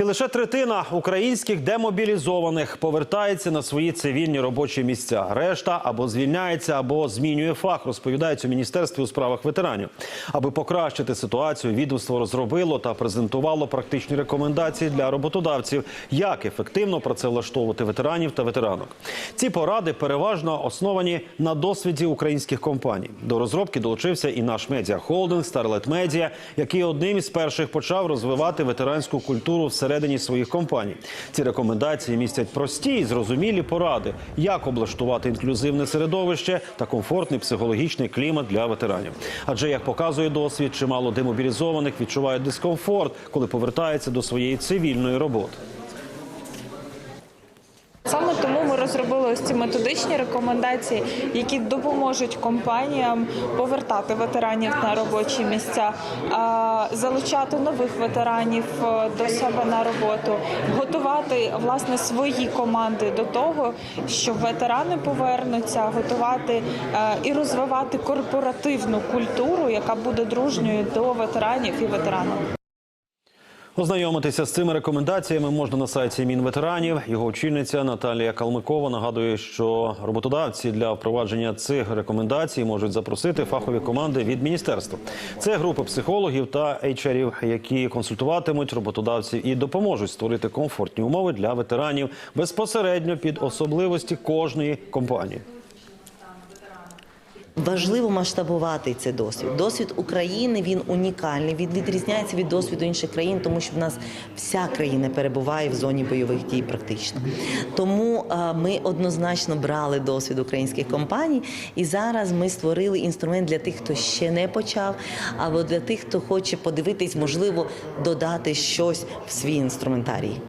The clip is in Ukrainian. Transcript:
І лише третина українських демобілізованих повертається на свої цивільні робочі місця. Решта або звільняється, або змінює фах, розповідають у міністерстві у справах ветеранів. Аби покращити ситуацію, відомство розробило та презентувало практичні рекомендації для роботодавців, як ефективно працевлаштовувати ветеранів та ветеранок. Ці поради переважно основані на досвіді українських компаній. До розробки долучився і наш медіахолдинг Starlet Media, який одним із перших почав розвивати ветеранську культуру всередині своїх компаній. Ці рекомендації містять прості і зрозумілі поради, як облаштувати інклюзивне середовище та комфортний психологічний клімат для ветеранів. Адже як показує досвід, чимало демобілізованих відчувають дискомфорт, коли повертаються до своєї цивільної роботи. Саме тому розробили ось ці методичні рекомендації, які допоможуть компаніям повертати ветеранів на робочі місця, залучати нових ветеранів е, до себе на роботу, готувати власне свої команди до того, що ветерани повернуться, готувати е, і розвивати корпоративну культуру, яка буде дружньою до ветеранів і ветеранок. Ознайомитися з цими рекомендаціями можна на сайті Мінветеранів. Його очільниця Наталія Калмикова нагадує, що роботодавці для впровадження цих рекомендацій можуть запросити фахові команди від міністерства. Це групи психологів та HR-ів, які консультуватимуть роботодавців і допоможуть створити комфортні умови для ветеранів безпосередньо під особливості кожної компанії. Важливо масштабувати цей досвід. Досвід України він унікальний. Він відрізняється від досвіду інших країн, тому що в нас вся країна перебуває в зоні бойових дій, практично. Тому е, ми однозначно брали досвід українських компаній, і зараз ми створили інструмент для тих, хто ще не почав, або для тих, хто хоче подивитись, можливо, додати щось в свій інструментарій.